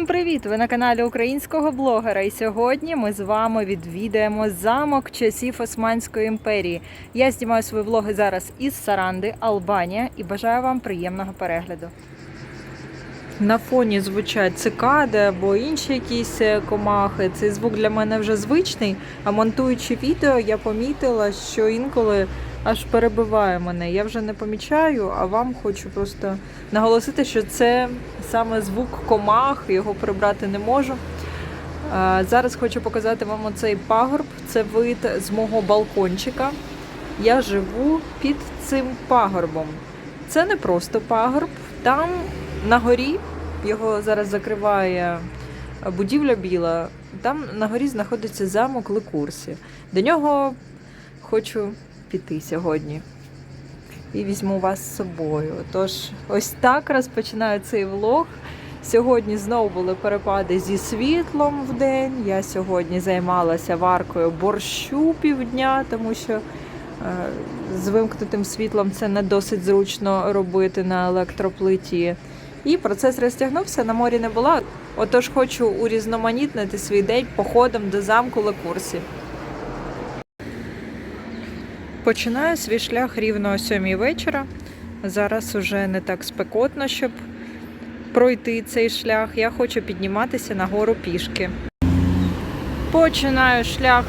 Всім привіт! Ви на каналі українського блогера. І сьогодні ми з вами відвідаємо замок часів Османської імперії. Я знімаю свої влоги зараз із Саранди, Албанія, і бажаю вам приємного перегляду. На фоні звучать цикади або інші якісь е, комахи. Цей звук для мене вже звичний. А монтуючи відео, я помітила, що інколи аж перебиває мене. Я вже не помічаю, а вам хочу просто наголосити, що це саме звук комах, його прибрати не можу. Зараз хочу показати вам оцей пагорб. Це вид з мого балкончика. Я живу під цим пагорбом. Це не просто пагорб. Там на горі його зараз закриває будівля біла. Там на горі знаходиться замок Ликурсі. До нього хочу піти сьогодні. І візьму вас з собою. Тож, ось так розпочинаю цей влог. Сьогодні знову були перепади зі світлом в день. Я сьогодні займалася варкою борщу півдня, тому що е, з вимкнутим світлом це не досить зручно робити на електроплиті. І процес розтягнувся, на морі не була. Отож хочу урізноманітнити свій день походом до замку Лекурсі. Починаю свій шлях рівно о 7 вечора. Зараз уже не так спекотно, щоб пройти цей шлях. Я хочу підніматися на гору пішки. Починаю шлях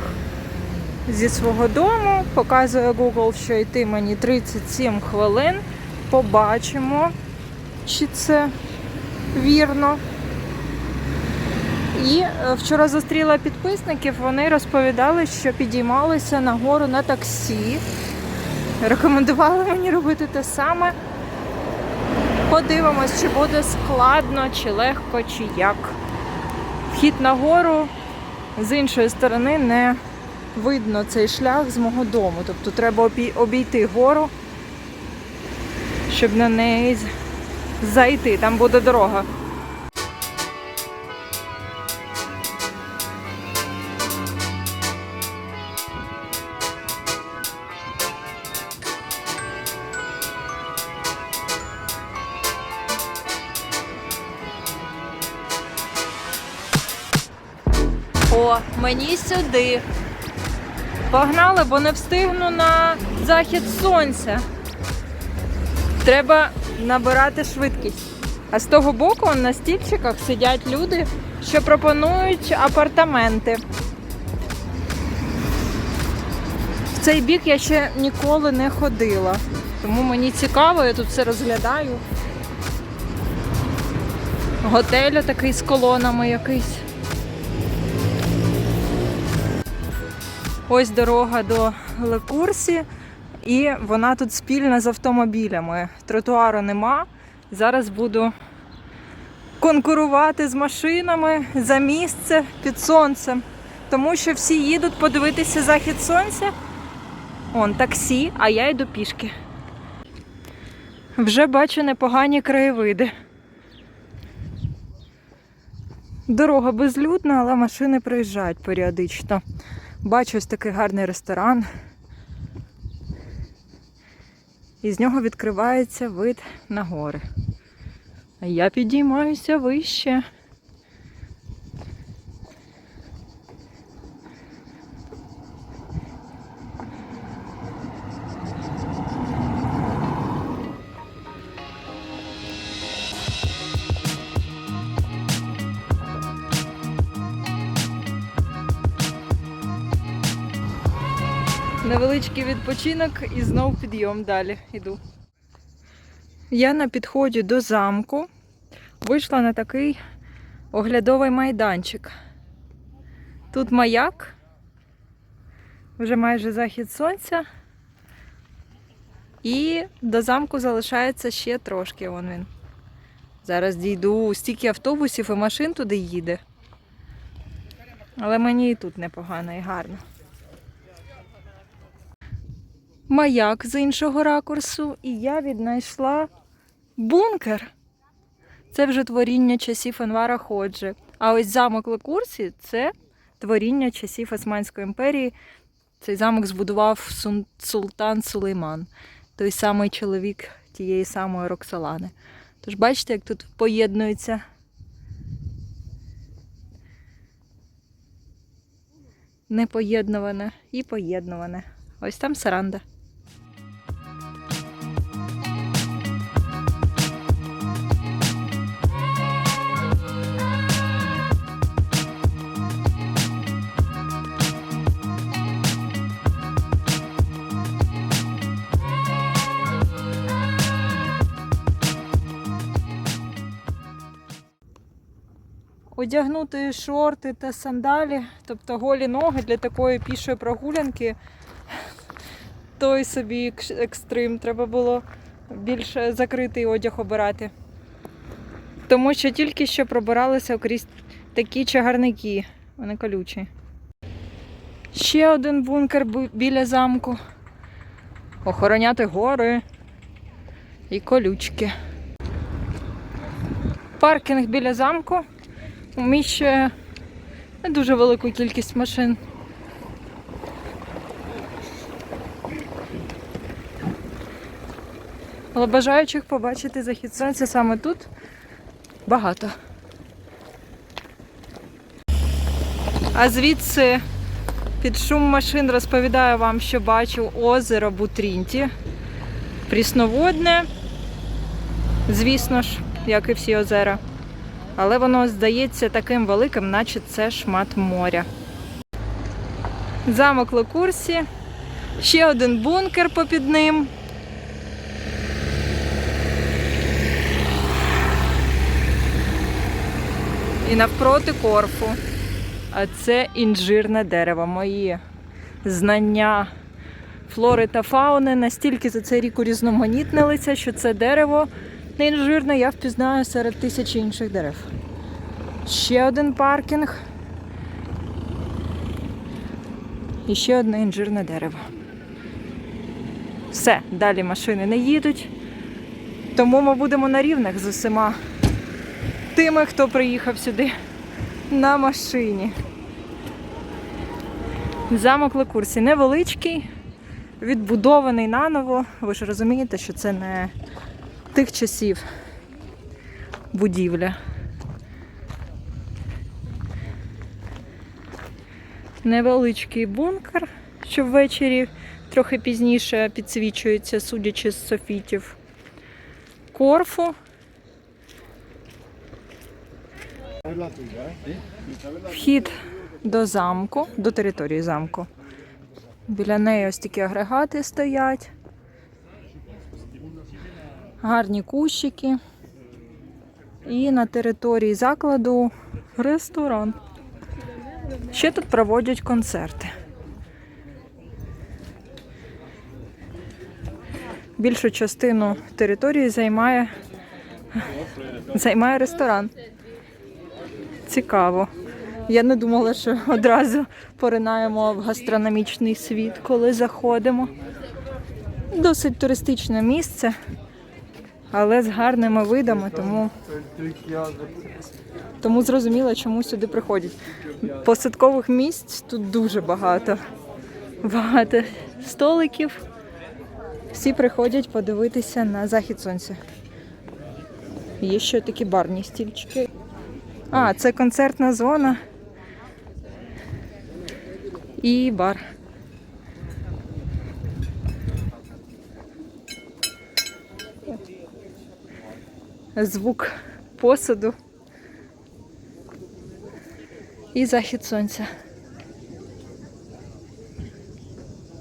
зі свого дому. Показує Google, що йти мені 37 хвилин. Побачимо, чи це вірно. І е, вчора зустріла підписників, вони розповідали, що підіймалися на гору на таксі. Рекомендували мені робити те саме. Подивимось, чи буде складно, чи легко, чи як. Вхід на гору з іншої сторони не видно цей шлях з мого дому. Тобто треба обійти гору, щоб на неї зайти. Там буде дорога. Мені сюди. Погнали, бо не встигну на захід сонця. Треба набирати швидкість. А з того боку на стільчиках сидять люди, що пропонують апартаменти. В цей бік я ще ніколи не ходила. Тому мені цікаво, я тут все розглядаю. Готель такий з колонами якийсь. Ось дорога до Лекурсі, і вона тут спільна з автомобілями. Тротуару нема. Зараз буду конкурувати з машинами за місце під сонцем, тому що всі їдуть подивитися захід сонця. Он таксі, а я йду пішки. Вже бачу непогані краєвиди. Дорога безлюдна, але машини проїжджають періодично. Бачу ось такий гарний ресторан. І з нього відкривається вид на гори. А я підіймаюся вище. Невеличкий відпочинок і знов підйом далі йду. Я на підході до замку вийшла на такий оглядовий майданчик. Тут маяк, вже майже захід сонця. І до замку залишається ще трошки. Вон він. Зараз дійду, стільки автобусів і машин туди їде. Але мені і тут непогано і гарно маяк з іншого ракурсу, і я віднайшла бункер. Це вже творіння часів Анвара Ходжи. А ось замок Лекурсі це творіння часів Османської імперії. Цей замок збудував султан Сулейман, той самий чоловік тієї самої Роксолани. Тож бачите, як тут поєднується непоєднуване і поєднуване. Ось там саранда. Одягнути шорти та сандалі, тобто голі ноги для такої пішої прогулянки. Той собі екстрим. Треба було більше закритий одяг обирати. Тому що тільки що пробиралися крізь такі чагарники. Вони колючі. Ще один бункер біля замку. Охороняти гори і колючки. Паркінг біля замку вміщує не дуже велику кількість машин. Але бажаючих побачити захід сонця саме тут багато. А звідси під шум машин розповідаю вам, що бачу озеро Бутрінті. Прісноводне, звісно ж, як і всі озера. Але воно здається таким великим, наче це шмат моря. Замок Лекурсі. Ще один бункер попід ним. І навпроти корфу. А це інжирне дерево. Мої знання флори та фауни настільки за цей рік урізноманітнилися, що це дерево не інжирне я впізнаю серед тисячі інших дерев. Ще один паркінг. І ще одне інжирне дерево. Все, далі машини не їдуть. Тому ми будемо на рівних з усіма тими, хто приїхав сюди на машині. Замок Лекурсі невеличкий, відбудований наново. Ви ж розумієте, що це не тих часів будівля. Невеличкий бункер, що ввечері трохи пізніше підсвічується, судячи з софітів. Корфу. Вхід до замку, до території замку. Біля неї ось такі агрегати стоять. Гарні кущики. І на території закладу ресторан. Ще тут проводять концерти. Більшу частину території займає, займає ресторан. Цікаво. Я не думала, що одразу поринаємо в гастрономічний світ, коли заходимо. Досить туристичне місце, але з гарними видами, тому, тому зрозуміло, чому сюди приходять. Посадкових місць тут дуже багато. Багато столиків. Всі приходять подивитися на захід сонця. Є ще такі барні стільчики. А, це концертна зона і бар. Звук посуду і захід сонця.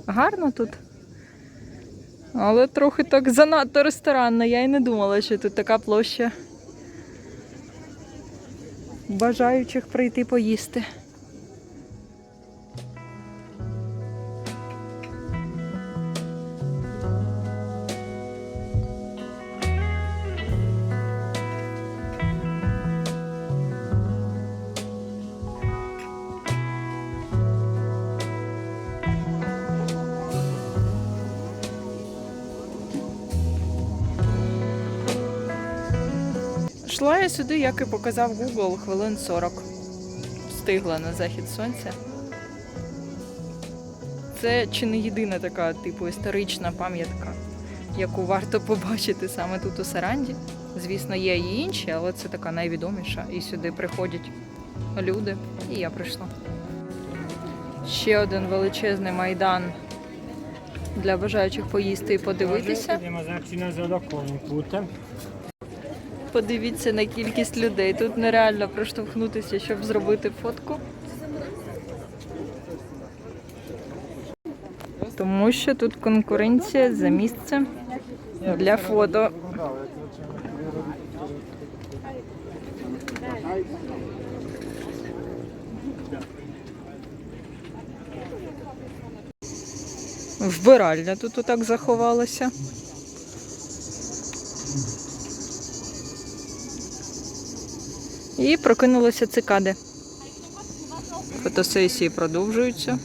Гарно тут. Але трохи так занадто ресторанно. Я й не думала, що тут така площа бажаючих прийти поїсти. Йшла я сюди, як і показав Google, хвилин 40. Встигла на захід сонця. Це чи не єдина така, типу, історична пам'ятка, яку варто побачити саме тут у Саранді. Звісно, є і інші, але це така найвідоміша. І сюди приходять люди, і я прийшла. Ще один величезний майдан для бажаючих поїсти і подивитися. Подивіться на кількість людей. Тут нереально проштовхнутися, щоб зробити фотку. Тому що тут конкуренція за місце для фото. Вбиральня тут отак заховалася. І прокинулися цикади. Фотосесії продовжуються.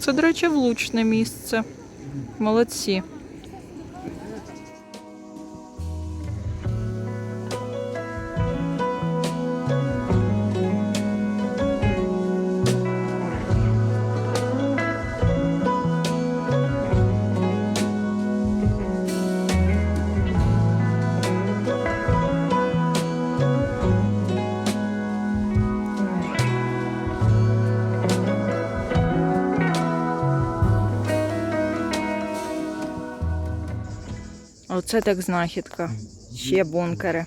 Це, до речі, влучне місце. Молодці. Оце так знахідка. Ще бункери.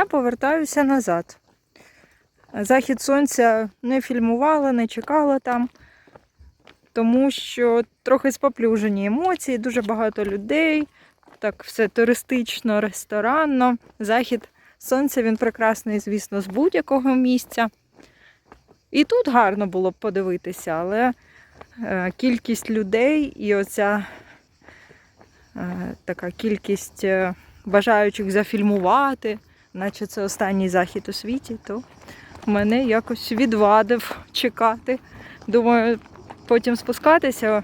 Я повертаюся назад. Захід сонця не фільмувала, не чекала там, тому що трохи споплюжені емоції, дуже багато людей, так все туристично, ресторанно. Захід сонця він прекрасний, звісно, з будь-якого місця. І тут гарно було б подивитися, але е, кількість людей і оця е, така кількість е, бажаючих зафільмувати наче це останній захід у світі, то мене якось відвадив чекати. Думаю, потім спускатися.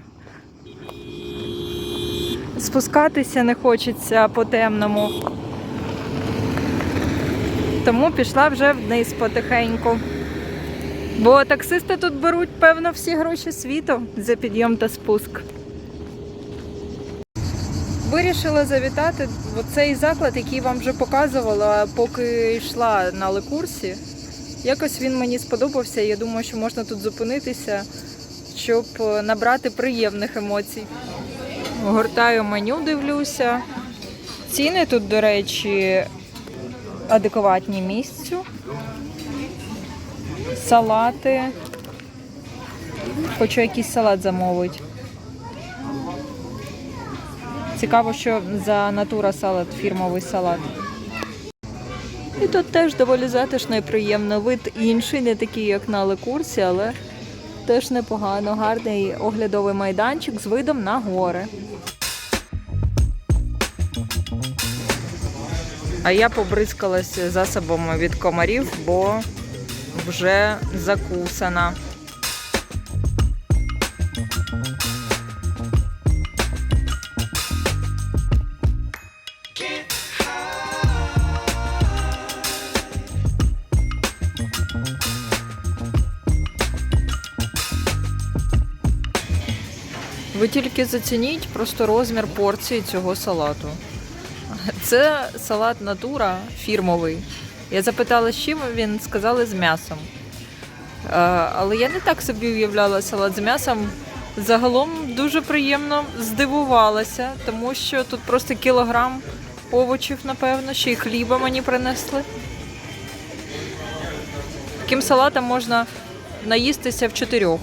Спускатися не хочеться по темному. Тому пішла вже вниз потихеньку. Бо таксисти тут беруть, певно, всі гроші світу за підйом та спуск. Вирішила завітати в цей заклад, який вам вже показувала, поки йшла на лекурсі. Якось він мені сподобався. Я думаю, що можна тут зупинитися, щоб набрати приємних емоцій. Гортаю меню, дивлюся. Ціни тут, до речі, адекватні місцю. Салати. Хочу якийсь салат замовити. Цікаво, що за натура салат, фірмовий салат. І тут теж доволі затишно і приємно. Вид інший, не такий, як на лекурсі, але теж непогано. Гарний оглядовий майданчик з видом на гори. А я побризкалася засобами від комарів, бо вже закусана. Ви тільки зацініть просто розмір порції цього салату. Це салат натура фірмовий. Я запитала, з чим він сказали з м'ясом. Е, Але я не так собі уявляла салат з м'ясом. Загалом дуже приємно здивувалася, тому що тут просто кілограм овочів, напевно, ще й хліба мені принесли. Таким салатом можна наїстися в чотирьох.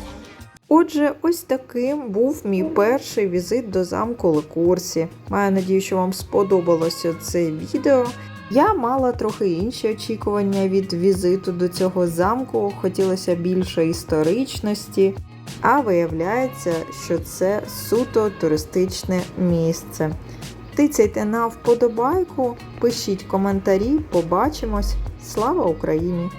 Отже, ось таким був мій перший візит до замку Лекурсі. Маю надію, що вам сподобалося це відео. Я мала трохи інші очікування від візиту до цього замку, хотілося більше історичності, а виявляється, що це суто туристичне місце. Тицяйте на вподобайку, пишіть коментарі, побачимось. Слава Україні!